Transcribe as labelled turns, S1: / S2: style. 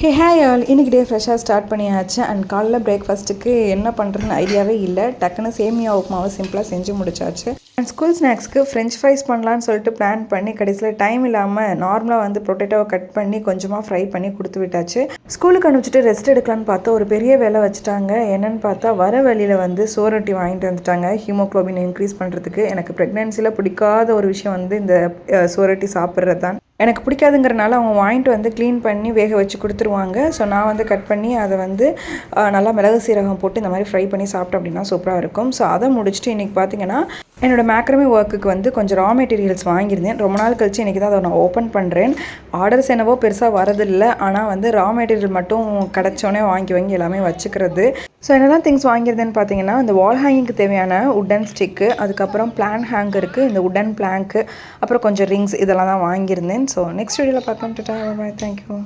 S1: Hey hi all இன்னைக்கு டே ஃப்ரெஷ்ஷாக start பண்ணியாச்சு. அண்ட் காலைல பிரேக்ஃபாஸ்ட்டுக்கு என்ன பண்ணுறதுன்னு ஐடியாவே இல்லை. டக்குன்னு சேமியா உப்புமாவை சிம்பிளாக செஞ்சு முடிச்சாச்சு. அண்ட் ஸ்கூல் ஸ்நாக்ஸ்க்கு ஃப்ரெஞ்ச் ஃப்ரைஸ் பண்ணலான்னு சொல்லிட்டு பிளான் பண்ணி கடைசியில் டைம் இல்லாமல் நார்மலாக வந்து பொட்டேட்டோவை கட் பண்ணி கொஞ்சமாக ஃப்ரை பண்ணி கொடுத்து விட்டாச்சு. ஸ்கூலுக்கு அனுப்பிச்சிட்டு ரெஸ்ட் எடுக்கலான்னு பார்த்தா ஒரு பெரிய வேலை வச்சுட்டாங்க. என்னன்னு பார்த்தா வர வழியில் வந்து சோரொட்டி வாங்கிட்டு வந்துட்டாங்க. ஹீமோக்ளோபின் இன்க்ரீஸ் பண்ணுறதுக்கு எனக்கு ப்ரெக்னென்சியில் பிடிக்காத ஒரு விஷயம் வந்து இந்த சோரொட்டி சாப்பிட்றது தான். எனக்கு பிடிக்காதுங்கிறனால அவங்க வாங்கிட்டு வந்து க்ளீன் பண்ணி வேக வச்சு கொடுத்துருவாங்க. ஸோ நான் வந்து கட் பண்ணி அதை வந்து நல்லா மிளகு சீரகம் போட்டு இந்த மாதிரி ஃப்ரை பண்ணி சாப்பிட்டோம் அப்படின்னா சூப்பராக இருக்கும். ஸோ அதை முடிச்சுட்டு இன்றைக்கி பார்த்தீங்கன்னா என்னோட மேக்ரமே ஒர்க்குக்கு வந்து கொஞ்சம் ரா மெட்டீரியல்ஸ் வாங்கியிருந்தேன். ரொம்ப நாள் கழித்து இன்றைக்கி தான் அதை நான் ஓப்பன் பண்ணுறேன் ஆர்டர்ஸ் என்னவோ பெருசாக வரதில்லை. ஆனால் வந்து ரா மெட்டீரியல் மட்டும் கிடச்சோன்னே வாங்கி வாங்கி எல்லாமே வச்சுக்கிறது. ஸோ என்னெல்லாம் திங்ஸ் வாங்கியிருந்தேன்னு பார்த்தீங்கன்னா இந்த வால் ஹேங்கிங்க்கு தேவையான உட்டன் ஸ்டிக்கு அதுக்கப்புறம் பிளான் ஹேங்கருக்கு இந்த உட்டன் பிளாங்க்கு அப்புறம் கொஞ்சம் ரிங்ஸ் இதெல்லாம் தான் வாங்கியிருந்தேன். ஸோ நெக்ஸ்ட் வீடியோவில் பார்க்கலாம். Tata bye thank you